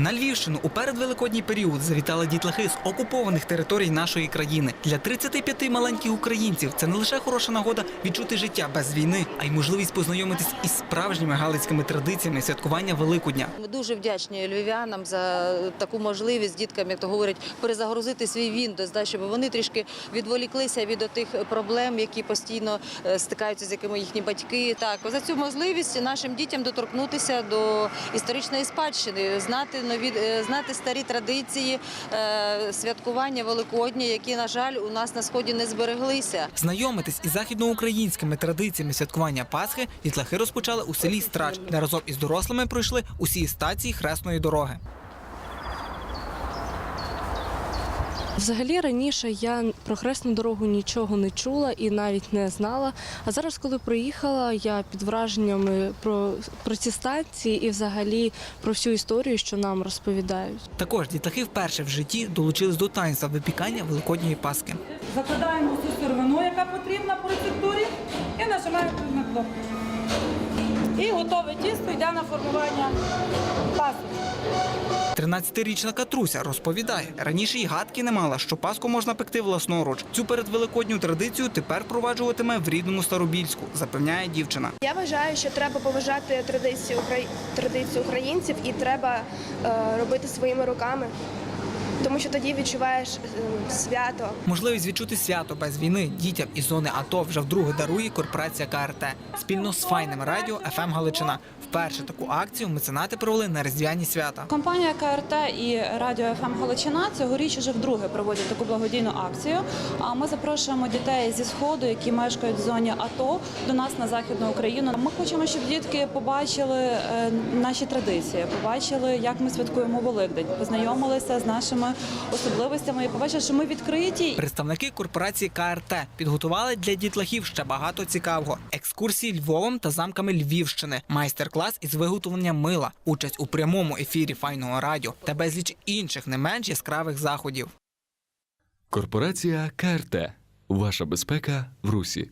На Львівщину у передвеликодній період завітали дітлахи з окупованих територій нашої країни. Для 35 маленьких українців це не лише хороша нагода відчути життя без війни, а й можливість познайомитись із справжніми галицькими традиціями святкування Великодня. Ми дуже вдячні львів'янам за таку можливість діткам, як то говорять, перезагрузити свій Windows, да, щоб вони трішки відволіклися від тих проблем, які постійно е, стикаються з якими їхні батьки. Так за цю можливість нашим дітям доторкнутися до історичної спадщини, знати нові е, знати старі традиції е, святкування Великодня, які на жаль у нас на сході не збереглися. Знайомитись із західноукраїнськими традиціями святкування Пасхи дітлахи розпочали у селі Страч, де разом із дорослими пройшли усі стації хресної дороги. Взагалі раніше я про хресну дорогу нічого не чула і навіть не знала. А зараз, коли приїхала, я під враженнями про, про ці станції і взагалі про всю історію, що нам розповідають. Також дітлахи вперше в житті долучились до таїнства випікання Великодньої Пасхи. Закладаємо всю сировину, яка потрібна по рецептурі, і нажимаємо на кнопку. І готове тісто йде на формування пасочки. 13-річна Катруся розповідає, раніше й гадки не мала, що Пасху можна пекти власноруч. Цю передвеликодню традицію тепер впроваджуватиме в рідному Старобільську, запевняє дівчина. Я вважаю, що треба поважати традиції укра- традиції українців і треба е, робити своїми руками, тому що тоді відчуваєш е, свято. Можливість відчути свято без війни дітям із зони АТО вже вдруге дарує корпорація КРТ спільно з файним радіо ФМ Галичина. Вперше таку акцію меценати провели на різдвяні свята. Компанія КРТ і Радіо ФМ Галичина цьогоріч уже вдруге проводять таку благодійну акцію. А ми запрошуємо дітей зі сходу, які мешкають в зоні АТО, до нас на західну Україну. Ми хочемо, щоб дітки побачили е, наші традиції, побачили, як ми святкуємо Великдень, познайомилися з нашими особливостями і побачили, що ми відкриті Представники корпорації КРТ підготували для дітлахів ще багато цікавого: екскурсії Львовом та замками Львівщини, майстер-клас із виготовлення мила, участь у прямому ефірі файного радіо та безліч інших не менш яскравих заходів. Корпорація КРТ. Ваша безпека в Русі.